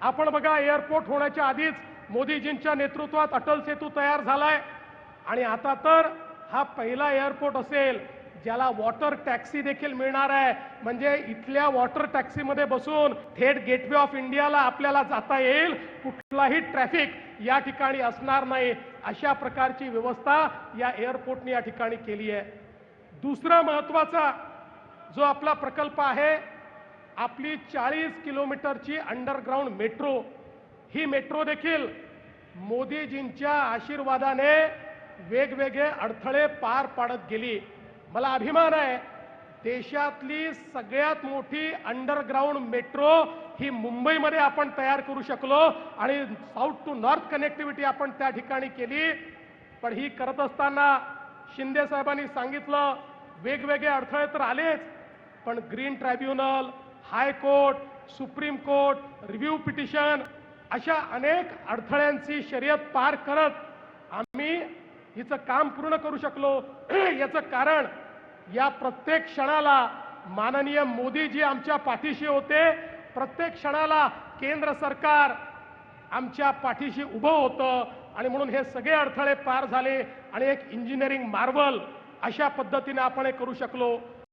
आपण बघा एअरपोर्ट होण्याच्या आधीच मोदीजींच्या नेतृत्वात अटल सेतू तयार झालाय. आणि आता तर हा पहिला एअरपोर्ट असेल ज्याला वॉटर टॅक्सी देखील मिळणार आहे. म्हणजे इथल्या वॉटर टॅक्सीमध्ये बसून थेट गेटवे ऑफ इंडियाला आपल्याला जाता येईल. कुठलाही ट्रॅफिक या ठिकाणी असणार नाही. अशा प्रकारची व्यवस्था या एअरपोर्टने या ठिकाणी केली आहे दुसरा महत्त्वाचा जो आपला प्रकल्प आहे आपली चाळीस किलोमीटरची अंडरग्राऊंड मेट्रो ही मेट्रो देखील मोदीजींच्या आशीर्वादाने वेगवेगळे अडथळे पार पाडत गेली. मला अभिमान आहे देशातली सगळ्यात मोठी अंडरग्राऊंड मेट्रो ही मुंबईमध्ये आपण तयार करू शकलो आणि साऊथ टू नॉर्थ कनेक्टिव्हिटी आपण त्या ठिकाणी केली. पण ही करत असताना शिंदे साहेबांनी सांगितलं वेगवेगळे अडथळे तर आलेच पण green tribunal high court supreme court review petition अशा अनेक अडथळ्यांची शर्यत पार करत आम्ही हिचं काम पूर्ण करू शकलो. याचं कारण या प्रत्येक क्षणाला माननीय मोदीजी आमच्या पाठीशी होते. प्रत्येक क्षणाला केंद्र सरकार आमच्या पाठीशी उभं होतं आणि म्हणून हे सगळे अडथळे पार झाले आणि एक इंजिनिअरिंग मार्वल अशा पद्धतीने आपण हे करू शकलो.